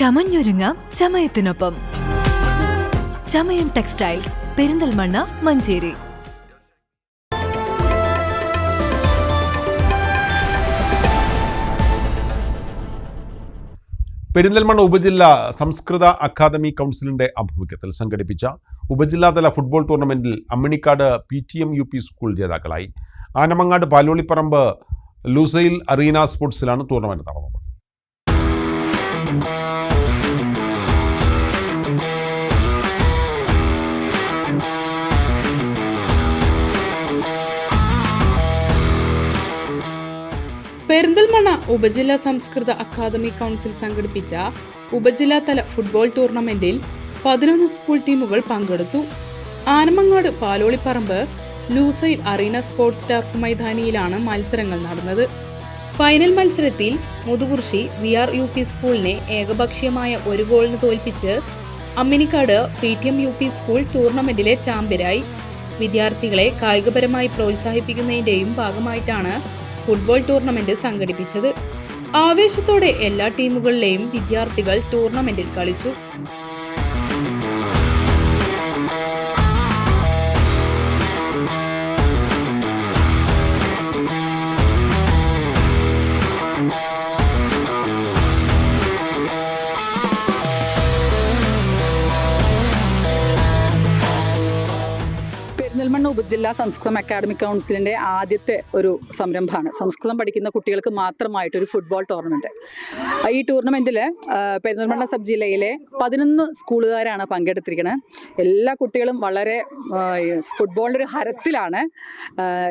ചമഞ്ഞൊരുങ്ങാം ചമയത്തിനൊപ്പം. ചമയം ടെക്സ്റ്റൈൽസ് പെരിന്തൽമണ്ണ മഞ്ചേരി. പെരിന്തൽമണ്ണ ഉപജില്ല സംസ്കൃത അക്കാദമി കൗൺസിലിന്റെ ആഭിമുഖ്യത്തിൽ സംഘടിപ്പിച്ച ഉപജില്ലാതല ഫുട്ബോൾ ടൂർണമെന്റിൽ Amminikkad P T M U P school ജേതാക്കളായി ആനമങ്ങാട് പാലോളിപ്പറമ്പ് ലൂസൈൽ അറീന സ്പോർട്സിലാണ് ടൂർണമെന്റ് നടന്നത്. പെരിന്തൽമണ്ണ ഉപജില്ലാ സംസ്കൃത അക്കാദമി കൗൺസിൽ സംഘടിപ്പിച്ച ഉപജില്ലാതല ഫുട്ബോൾ ടൂർണമെന്റിൽ പതിനൊന്ന് സ്കൂൾ ടീമുകൾ പങ്കെടുത്തു. Anamangad Paloliparamba Lusail arena sports staff മൈതാനിയിലാണ് മത്സരങ്ങൾ നടന്നത്. ഫൈനൽ മത്സരത്തിൽ Muthukurissi V R U P സ്കൂളിനെ ഏകപക്ഷീയമായ ഒരു ഗോളിന് തോൽപ്പിച്ച് Amminikkad P T M U P school ടൂർണമെന്റിലെ ചാമ്പ്യരായി. വിദ്യാർത്ഥികളെ കായികപരമായി പ്രോത്സാഹിപ്പിക്കുന്നതിന്റെയും ഭാഗമായിട്ടാണ് ഫുട്ബോൾ ടൂർണമെന്റ് സംഘടിപ്പിച്ചത്. ആവേശത്തോടെ എല്ലാ ടീമുകളിലെയും വിദ്യാർത്ഥികൾ ടൂർണമെന്റിൽ കളിച്ചു. പെരിന്തൽമണ്ണ ഉപജില്ലാ സംസ്കൃതം അക്കാദമിക് കൗൺസിലിന്റെ ആദ്യത്തെ ഒരു സംരംഭമാണ്. സംസ്കൃതം പഠിക്കുന്ന കുട്ടികൾക്ക് മാത്രമായിട്ടൊരു ഫുട്ബോൾ ടൂർണമെന്റ് ഈ ടൂർണമെന്റിൽ പെരിന്തൽമണ്ണ സബ് ജില്ലയിലെ പതിനൊന്ന് സ്കൂളുകാരാണ് പങ്കെടുത്തിരിക്കുന്നത് എല്ലാ കുട്ടികളും വളരെ ഫുട്ബോളിന്റെ ഒരു ഹരത്തിലാണ്.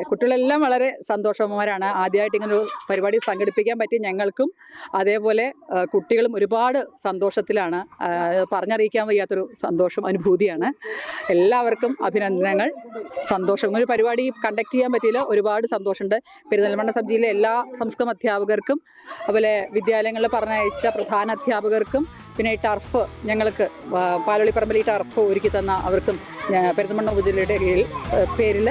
കുട്ടികളെല്ലാം വളരെ സന്തോഷവാന്മാരാണ്. ആദ്യമായിട്ട് ഇങ്ങനൊരു പരിപാടി സംഘടിപ്പിക്കാൻ പറ്റിയ ഞങ്ങൾക്കും അതേപോലെ കുട്ടികളും ഒരുപാട് സന്തോഷത്തിലാണ്. പറഞ്ഞറിയിക്കാൻ വയ്യാത്തൊരു സന്തോഷം അനുഭൂതിയാണ്. എല്ലാവർക്കും അഭിനന്ദനങ്ങൾ. സന്തോഷം. ഒരു പരിപാടി കണ്ടക്ട് ചെയ്യാൻ പറ്റിയില്ല. ഒരുപാട് സന്തോഷമുണ്ട്. പെരുന്തൽമണ്ണ സബ് ജില്ലയിലെ എല്ലാ സംസ്കൃതം അധ്യാപകർക്കും അതുപോലെ വിദ്യാലയങ്ങളിൽ പറഞ്ഞയച്ച പ്രധാന അധ്യാപകർക്കും പിന്നെ ഈ ടർഫ് ഞങ്ങൾക്ക് പാലോളി പാലോളിപ്പറമ്പിൽ ഈ ടർഫ് ഒരുക്കി തന്ന അവർക്കും പെരുന്തൽമണ്ണ ഉപജില്ലയുടെ കീഴിൽ പേരിൽ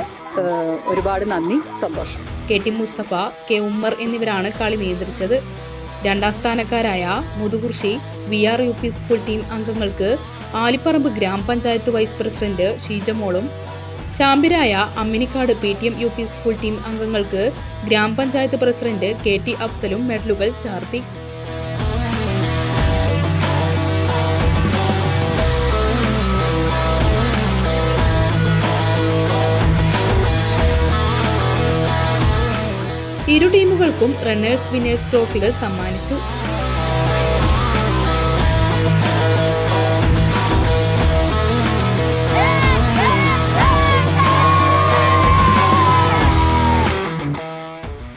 ഒരുപാട് നന്ദി സന്തോഷം. K T Musthafa K Ummer എന്നിവരാണ് കളി നിയന്ത്രിച്ചത്. രണ്ടാം സ്ഥാനക്കാരായ Muthukurissi V R U P school team അംഗങ്ങൾക്ക് ആലിപ്പറമ്പ് ഗ്രാമപഞ്ചായത്ത് വൈസ് പ്രസിഡന്റ് ഷീജമോളും ചാമ്പ്യരായ Amminikkad P T M U P school team അംഗങ്ങൾക്ക് ഗ്രാമപഞ്ചായത്ത് പ്രസിഡന്റ് കെ ടി അഫ്സലും മെഡലുകൾ ചാർത്തി. ഇരു ടീമുകൾക്കും റണ്ണേഴ്സ് വിന്നേഴ്സ് ട്രോഫികൾ സമ്മാനിച്ചു.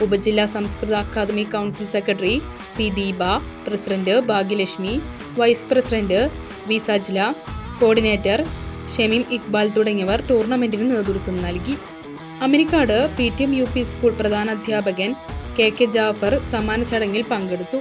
ഉപജില്ലാ സംസ്കൃത academy council secretary P Deepa president Bhagyalakshmi vice president V Sajla coordinator Shameem Iqbal തുടങ്ങിയവർ ടൂർണമെന്റിന് നേതൃത്വം നൽകി. Aminikkad P T M U P school പ്രധാന അധ്യാപകൻ കെ കെ ജാഫർ സമ്മാന ചടങ്ങിൽ പങ്കെടുത്തു.